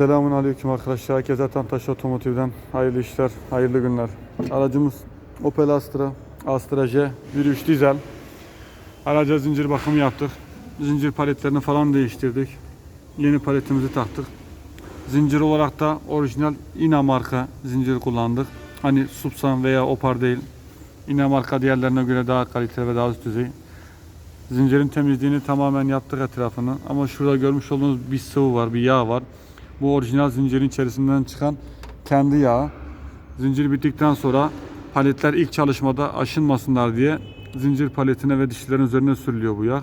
Selamun Aleyküm arkadaşlar. Herkese Tantaş Otomotiv'den hayırlı işler, hayırlı günler. Aracımız Opel Astra, Astra J 1.3 dizel. Araca zincir bakımı yaptık. Zincir paletlerini falan değiştirdik. Yeni paletimizi taktık. Zincir olarak da orijinal Ina marka zincir kullandık. Hani Supsan veya Opar değil. Ina marka diğerlerine göre daha kaliteli ve daha üst düzey. Zincirin temizliğini tamamen yaptık etrafını. Ama şurada görmüş olduğunuz bir sıvı var, bir yağ var. Bu orijinal zincirin içerisinden çıkan kendi yağı. Zincir bittikten sonra paletler ilk çalışmada aşınmasınlar diye zincir paletine ve dişlerin üzerine sürülüyor bu yağ.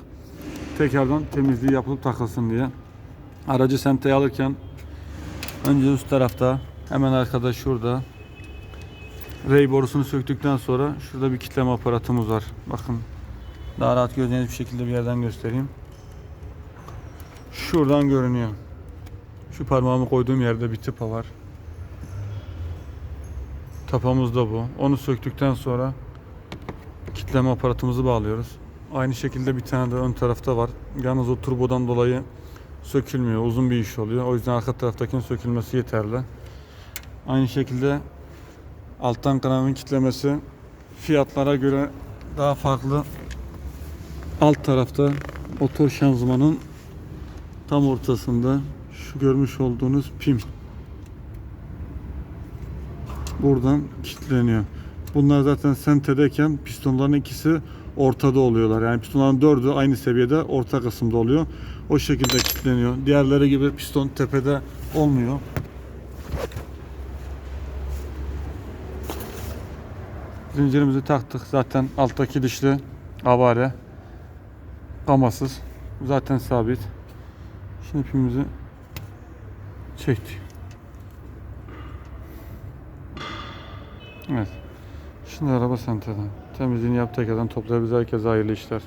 Tekrardan temizliği yapılıp takılsın diye. Aracı semteye alırken önce üst tarafta hemen arkada şurada rey borusunu söktükten sonra şurada bir kitleme aparatımız var. Bakın daha rahat göreceğiniz bir şekilde bir yerden göstereyim. Şuradan görünüyor. Şu parmağımı koyduğum yerde bir tıpa var. Tapamız da bu. Onu söktükten sonra kitleme aparatımızı bağlıyoruz. Aynı şekilde bir tane de ön tarafta var. Yalnız o turbodan dolayı sökülmüyor. Uzun bir iş oluyor. O yüzden arka taraftakinin sökülmesi yeterli. Aynı şekilde alttan kanalın kitlemesi fiyatlara göre daha farklı. Alt tarafta motor şanzımanın tam ortasında şu görmüş olduğunuz pim buradan kilitleniyor. Bunlar zaten sentedeyken pistonların ikisi ortada oluyorlar. Yani pistonların dördü aynı seviyede orta kısımda oluyor. O şekilde kilitleniyor. Diğerleri gibi piston tepede olmuyor. Zincirimizi taktık. Zaten alttaki dişli avare kamasız. Zaten sabit. Şimdi ipimizi çektik. Evet. Şimdi araba senteden. Temizliğini yap tekrardan toplayabiliriz. Herkese hayırlı işler.